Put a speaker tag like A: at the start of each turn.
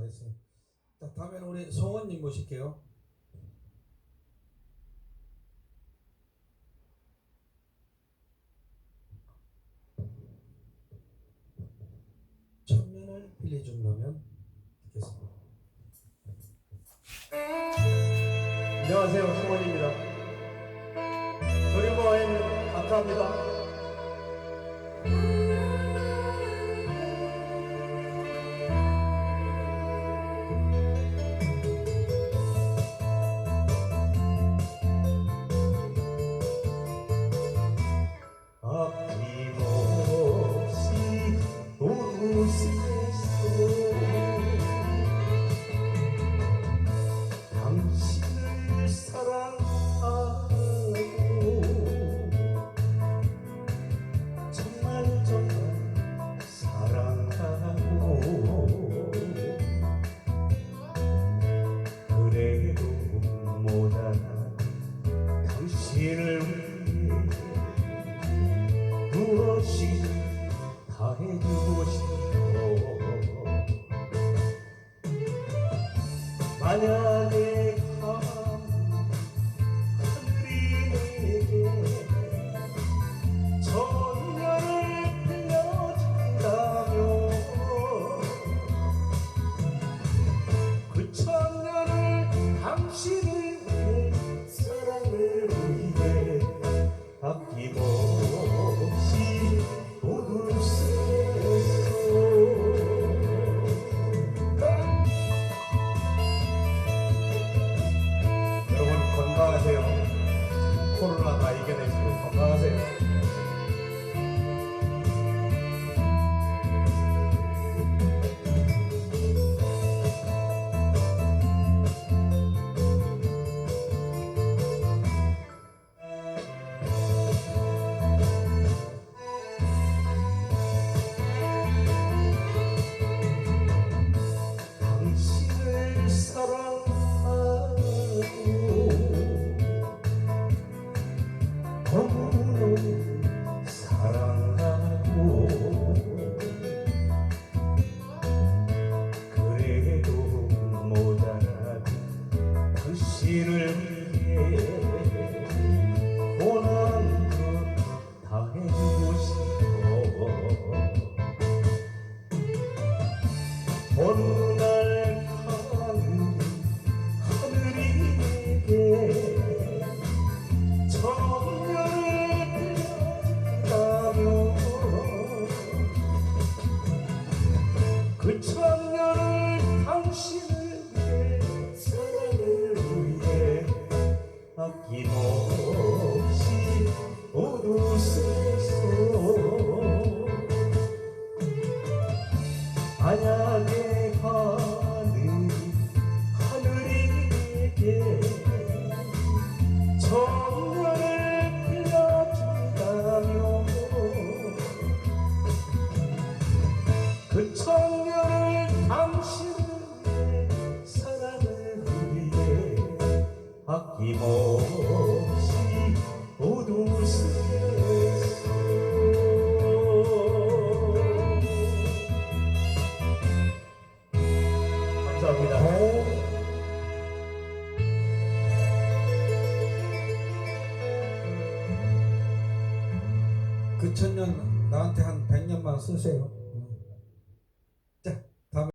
A: 잘했어요. 자, 다음에는 우리 송원님 모실게요. 천년을 빌려준다면 듣겠습니다.
B: 안녕하세요, 송원입니다. 저리고 와인 감사합니다. 아 무엇이 다 해주고 싶어. 만약에 Dance Group from Brazil. 너 쓰겠소. 만약에 하늘이 하늘이 내게 천년을 빌려준다면 그 당신을 위해 사랑을 위해 아낌없이 모두 쓰겠 감사합니다.
A: 그 천년 나한테 한 100년만 쓰세요.